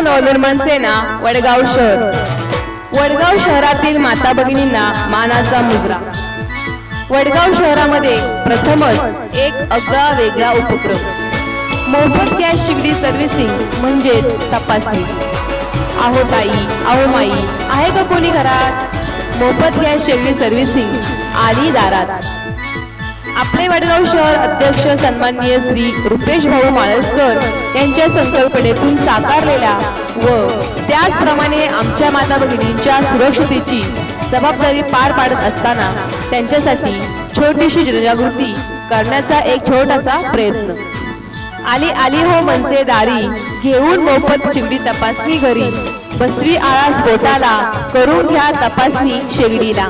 नवनिर्माण सेना वडगाव शहर. वडगाव शहरातील माता भगिनींना मानाचा मुजरा वडगाव शहरामध्ये प्रथमच एक अगळा वेगळा उपक्रम. मोफत गॅस शिगडी सर्व्हिसिंग म्हणजेच तपासणी. आहो ताई आहो माई आहे का कोणी घरात? मोफत गॅस शेगडी सर्व्हिसिंग आली दारात. आपले वडगाव शहर अध्यक्ष सन्माननीय श्री रुपेश भाऊ माळसकर यांच्या संकल्पनेतून साकारलेल्या व त्याचप्रमाणे आमच्या माता भगिनींच्या सुरक्षतेची जबाबदारी पार पाडत असताना त्यांच्यासाठी छोटीशी जनजागृती करण्याचा एक छोटासा प्रयत्न. आली आली हो मनसे दारी घेऊन मोफत शिगडी तपासणी घरी. बसवी आळा स्फोटाला करून घ्या तपासणी शेगडीला.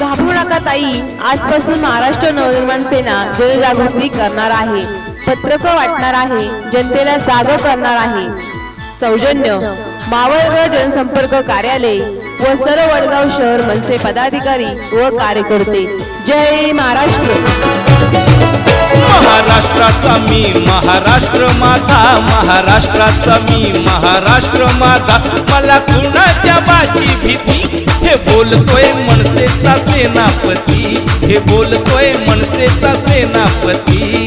घाबरू नका ताई. आजपासून महाराष्ट्र नवनिर्माण सेना जनजागृती करणार आहे. पत्रक वाटणार आहे. जनतेला जाग करणार आहे. सौजन्य मावळगड जनसंपर्क कार्यालय व सर्व वडगाव शहर मनसे पदाधिकारी व कार्यकर्ते. जय महाराष्ट्र. महाराष्ट्राचा मी महाराष्ट्र माझा महाराष्ट्राचा मी महाराष्ट्र माझा. मला कुणाच्या बाची भीती? हे बोलतोय मनसेचा सेनापती. हे बोलतोय मनसेचा सेनापती.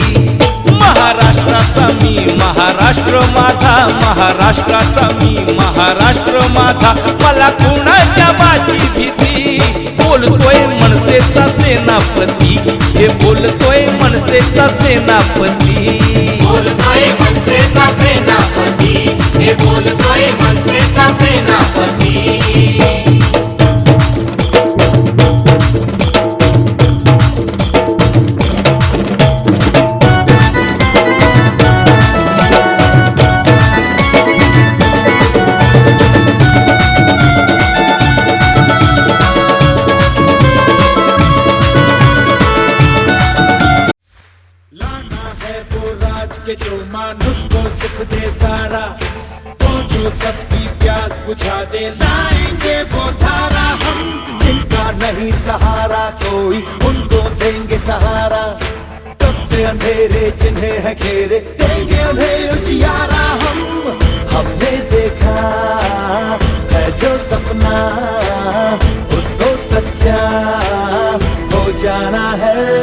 महाराष्ट्राचा मी महाराष्ट्र माझा महाराष्ट्राचा मी महाराष्ट्र माझा. मला कुणाच्या बाची भीती? बोलतोय मनसेचा सेनापती. हे बोलतोय मनसेचा सेनापती. बोलतोय मनसेचा सेनापती. हे बोल के जो मानुष को सुख दे सारा, वो जो सबकी प्यास बुझा दे। लाएँगे वो धारा हम, जिनका नहीं सहारा, कोई उनको देंगे सहारा। कब से अंधेरे जिन्हें है घेरे, देंगे उन्हें उजियारा हम। हमने देखा है जो सपना, उसको सच्चा हो जाना है।